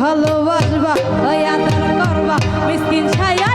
ভালোবাসবা দয়া করবা মিসকিন ছায়া